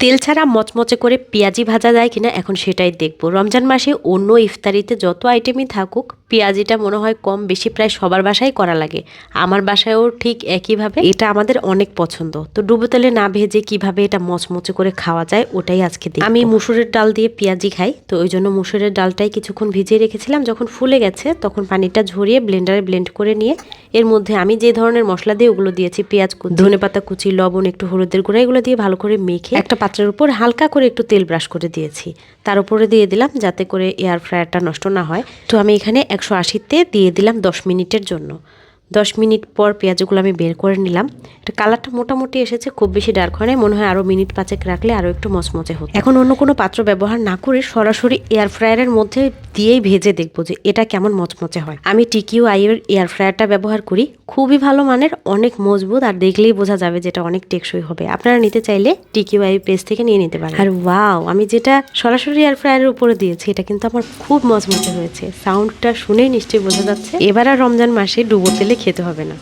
তেল ছাড়া মচমচে করে পেঁয়াজি ভাজা যায় কিনা এখন সেটাই দেখব। রমজান মাসে অন্য ইফতারিতে যত আইটেমই থাকুক পেঁয়াজিটা মনে হয় কম বেশি প্রায় সবার বাসায় করা লাগে। আমার বাসায়ও ঠিক একইভাবে। এটা আমাদের অনেক পছন্দ। তো ডুবো তেলে না ভেজে কীভাবে এটা মচমচে করে খাওয়া যায়, ওটাই আজকে দিই আমি মুসুরের ডাল দিয়ে পেঁয়াজি খাই। তো ওই জন্য মুসুরের ডালটাই কিছুক্ষণ ভিজিয়ে রেখেছিলাম। যখন ফুলে গেছে, তখন পানিটা ঝরিয়ে ব্লেন্ডারে ব্লেন্ড করে নিয়ে এর মধ্যে আমি যে ধরনের মশলা দিয়ে ওগুলো দিয়েছি, পেঁয়াজ ধনে পাতা কুচি, লবণ, একটু হলুদের গুঁড়া, এগুলো দিয়ে ভালো করে মেখে একটা পাত্রের উপর হালকা করে একটু তেল ব্রাশ করে দিয়েছি। তার উপরে দিয়ে দিলাম যাতে করে এয়ার ফ্রায়ারটা নষ্ট না হয়। তো আমি এখানে একশো আশিতে দিয়ে দিলাম দশ মিনিটের জন্য। দশ মিনিট পর পেঁয়াজগুলো আমি বের করে নিলাম। এটা কালারটা মোটামুটি এসেছে, খুব বেশি ডার্ক হয় মনে হয় আরও মিনিট পাঁচেক রাখলে আরও একটু মচমচে হতো। এখন অন্য কোনো পাত্র ব্যবহার না করে সরাসরি এয়ার ফ্রায়ারের মধ্যে দিয়েই ভেজে দেখব যে এটা কেমন মচমচে হয়। আমি টিকিউ আইয়ের এয়ার ফ্রায়ারটা ব্যবহার করি, খুবই ভালো মানের, অনেক মজবুত, আর দেখলেই বোঝা যাবে যেটা অনেক টেকসই হবে। আপনারা নিতে চাইলে টিকিউ আই পেজ থেকে নিয়ে নিতে পারেন। আর ওয়াও আমি যেটা সরাসরি এয়ার ফ্রায়ারের উপরে দিয়েছি, এটা কিন্তু আমার খুব মচমচে হয়েছে। সাউন্ডটা শুনেই নিশ্চয়ই বোঝা যাচ্ছে। এবার আর রমজান মাসে ডুবো তেলে খেতে হবে না।